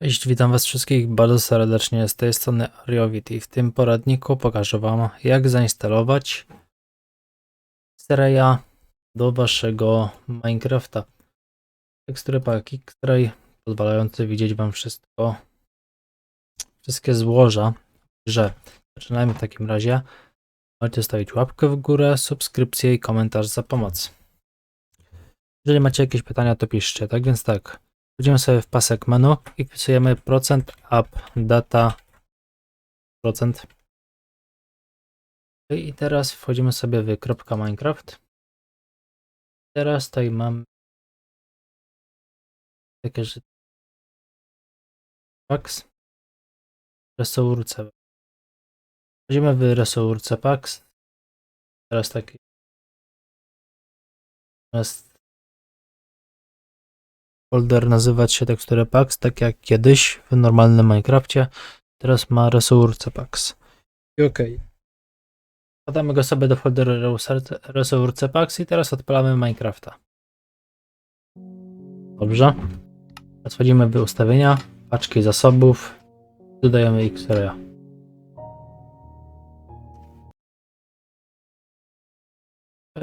Witam was wszystkich bardzo serdecznie z tej strony Ariowit i w tym poradniku pokażę wam jak zainstalować Xraya do waszego Minecrafta. Tekstury pak Xray pozwalające widzieć wam wszystko, wszystkie złoża grze. Zaczynajmy w takim razie. Możecie stawić łapkę w górę, subskrypcję i komentarz za pomoc. Jeżeli macie jakieś pytania, to piszcie. Tak więc tak, Wchodzimy sobie w pasek menu i wpisujemy procent up data procent. I teraz wchodzimy sobie w Minecraft. Teraz tutaj mam takie rzeczy. Packs. Resource. Wchodzimy w resource packs. Teraz taki. Natomiast folder nazywać się teksturę packs, tak jak kiedyś w normalnym Minecrafcie. Teraz ma resource packs. I ok. Podamy go sobie do folderu resource packs i teraz odpalamy Minecrafta. Dobrze. Teraz wchodzimy w ustawienia, paczki zasobów, dodajemy X-Raya.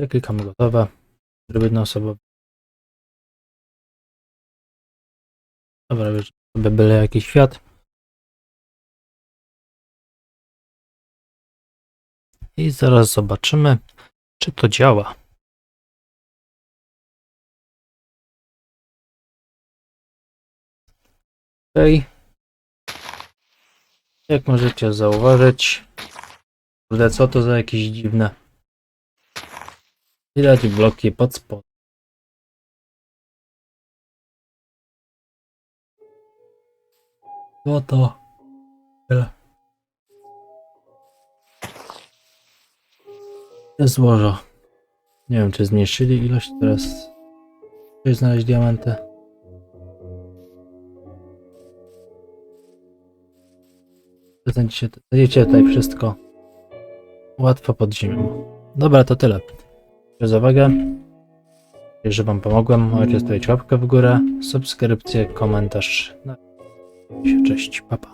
Klikamy gotowe. Tryb jednoosobowy. Dobra, wiesz, sobie byle jakiś świat. I zaraz zobaczymy, czy to działa. Ok. Jak możecie zauważyć, kurde, co to za jakieś dziwne. Widać bloki pod spodem. No to tyle. Te złoża. Nie wiem, czy zmniejszyli ilość teraz. Czy znaleźć diamenty? Znajdziecie, znajdziecie tutaj wszystko. Łatwo pod ziemią. Dobra, to tyle. Dziękuję za uwagę. Jeżeli Wam pomogłem, możecie stawić łapkę w górę, subskrypcję, komentarz. Cześć, papa.